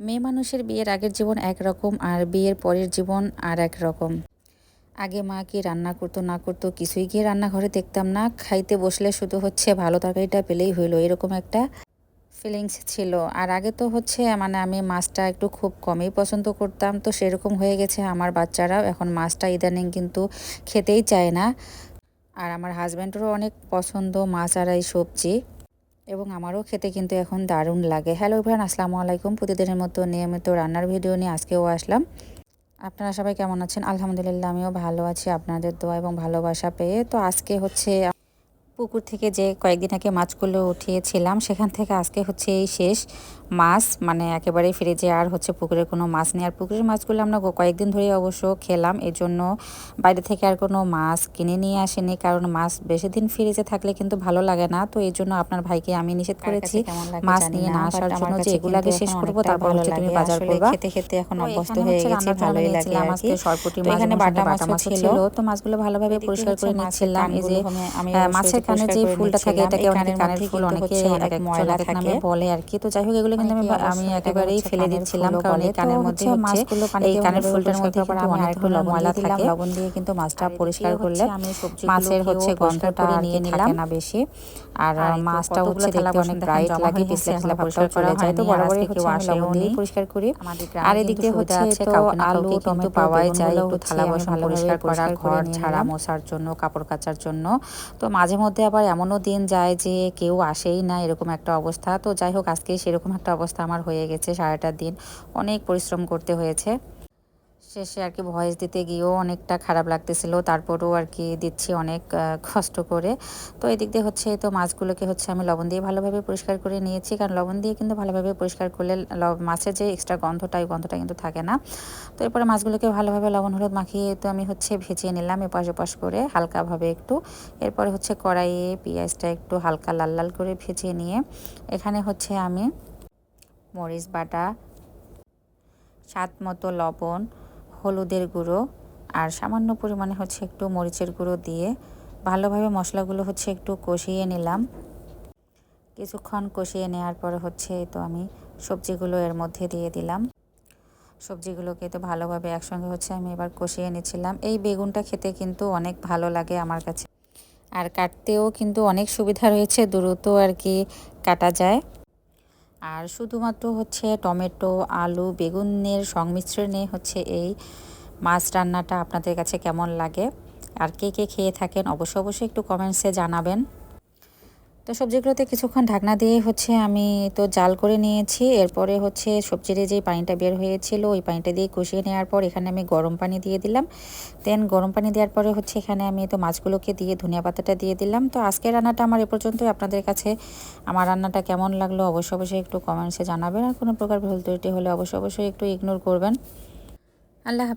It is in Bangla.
মেয়ে মানুষের বিয়ের আগের জীবন একরকম আর বিয়ের পরের জীবন আর এক রকম আগে মা কি রান্না করতো, না করতো কিছুই গিয়ে রান্নাঘরে দেখতাম না। খাইতে বসলে শুধু হচ্ছে ভালো তরকারিটা পেলেই হইল, এরকম একটা ফিলিংস ছিল। আর আগে তো হচ্ছে মানে আমি মাছটা একটু খুব কমই পছন্দ করতাম, তো সেরকম হয়ে গেছে আমার বাচ্চারাও। এখন মাছটা ইদানিং কিন্তু খেতেই চায় না। আর আমার হাজব্যান্ডেরও অনেক পছন্দ মাছ আর এই সবজি। এবং আমারও খেতে কিন্তু এখন দারুণ লাগে। হ্যালো ভাইয়ান আসসালামু আলাইকুম। প্রতিদিনের মতো নিয়মিত রান্নার ভিডিও নিয়ে আজকেও আসলাম। আপনারা সবাই কেমন আছেন? আলহামদুলিল্লাহ, আমিও ভালো আছি। আপনাদের দোয়া এবং ভালোবাসা পেয়ে। তো আজকে হচ্ছে পুকুর থেকে যে কয়েকদিন আগে মাছগুলো উঠিয়েছিলাম সেখান থেকে আজকে হচ্ছে এই শেষ মাছ। মানে একেবারে ফ্রিজে আর হচ্ছে পুকুরের কোনো মাছ নেই। আর পুকুরের মাছগুলো আমরা কয়েকদিন ধরেই অবশ্য খেলাম। এই জন্য বাইরে থেকে আর কোনো মাছ কিনে নিয়ে আসেনি। কারণ মাছ বেশি দিন ফ্রিজে থাকলে কিন্তু ভালো লাগে না। তো এই জন্য আপনার ভাইকে আমি নিষেধ করেছি মাছ নিয়ে না আসার জন্য যে এগুলো আগে শেষ করব তারপর হচ্ছে তুমি বাজার করবা। খেতে খেতে এখন অভ্যস্ত হয়ে গেছে ভালোই লাগে কি সরপুটি মাছ এখানে বাটা মাছ ছিল। তো মাছগুলো ভালোভাবে পরিষ্কার করে নিচ্ছিলাম। এই যে মাছের কানে যে ফুলটা থাকে এটাকে অনেকে কানের ফুল অনেকে এক ময়লা থাকে। বলে আর কি। তো যাই হোক এগুলো কিন্তু আমি আমি একেবারেই ফেলে দিচ্ছিলাম কারণ এই কানের মধ্যে মাছগুলো এই কানের ফুলটার মধ্যে পরিষ্কার কিন্তু করে আমি অনেক আরেকটু ধরনের লবণ ময়লা থাকে। লবণ দিয়ে কিন্তু মাছটা পরিষ্কার করলে মাছের হচ্ছে গন্ধটা নিয়ে নিলাম। না বেশি। আর তো মাছটা হচ্ছে দেখতে অনেক ব্রাইট লাগে থালা এখনও পরিষ্কার করা হয়নি হয়নি, আর বরাবরই কেউ আসেও লবণ দিয়ে পরিষ্কার করি। আর এদিকে হচ্ছে আছে তো তো আলু টমেটো কিন্তু পাওয়াই যায় একটু থালা বাসন পরিষ্কার করা ঘর ছাড়া। মশার জন্য কাপড় কাচার জন্য তো মাঝে মধ্যে আবার এমনও দিন যায় যে কেউ আসেই না এরকম একটা অবস্থা। তো যাই হোক, আজকে সেরকম একটা অবস্থা আমার হয়ে গেছে সারাটা দিন। অনেক পরিশ্রম করতে হয়েছে। শেষে আর কি ভয়েস দিতে গিয়েও অনেকটা খারাপ লাগতেছিল। তারপরেও আর কি দিচ্ছি অনেক কষ্ট করে। তো এদিক দিয়ে হচ্ছে, তো মাছগুলোকে হচ্ছে আমি লবণ দিয়ে ভালোভাবে পরিষ্কার করে নিয়েছি। কারণ লবণ দিয়ে কিন্তু ভালোভাবে পরিষ্কার করলে মাছের যে এক্সট্রা গন্ধটা ওই গন্ধটা কিন্তু থাকে না। তো এরপরে মাছগুলোকে ভালোভাবে লবণ, হলুদ মাখিয়ে তো আমি হচ্ছে ভেজিয়ে নিলাম এপাশ ওপাশ করে হালকাভাবে একটু। এরপরে হচ্ছে কড়াইয়ে পেঁয়াজটা একটু হালকা লাল লাল করে ভেজিয়ে নিয়ে এখানে হচ্ছে আমি মরিচ বাটা, স্বাদ মতো লবণ হলুদের গুঁড়ো আর সামান্য পরিমাণে হচ্ছে একটু মরিচের গুঁড়ো দিয়ে ভালোভাবে মশলাগুলো হচ্ছে একটু কষিয়ে নিলাম। কিছুক্ষণ কষিয়ে নেওয়ার পরে হচ্ছে তো আমি সবজিগুলো এর মধ্যে দিয়ে দিলাম। সবজিগুলোকে তো ভালোভাবে একসঙ্গে হচ্ছে আমি এবার কষিয়ে নিয়েছিলাম এই বেগুনটা খেতে কিন্তু অনেক ভালো লাগে আমার কাছে। আর কাটতেও কিন্তু অনেক সুবিধা রয়েছে, দ্রুত আর কি কাটা যায়। আর শুধুমাত্র হচ্ছে টমেটো, আলু, বেগুনের সংমিশ্রণে হচ্ছে এই মাছ রান্নাটা আপনাদের কাছে কেমন লাগে? আর কে কে খেয়ে থাকেন? অবশ্য অবশ্যই একটু কমেন্টসে জানাবেন। তো সবজিগুলোতে কিছুক্ষণ ঢাকনা দিয়ে হচ্ছে আমি তো জাল করে নিয়েছি। এরপরে হচ্ছে সবজির যে পানিটা বের হয়েছিল, ওই পানিটা দিয়ে কষিয়ে নেওয়ার পর এখানে আমি গরম পানি দিয়ে দিলাম। দেন গরম পানি দেওয়ার পরে হচ্ছে এখানে আমি তো মাছগুলোকে দিয়ে ধনিয়া পাতাটা দিয়ে দিলাম। তো আজকের রান্নাটা আমার এ পর্যন্তই। আপনাদের কাছে আমার রান্নাটা কেমন লাগল অবশ্যই অবশ্যই একটু কমেন্টসে জানাবেন। আর কোনো প্রকার ভুল ত্রুটি হলে অবশ্যই অবশ্যই একটু ইগনোর করবেন। আল্লাহ।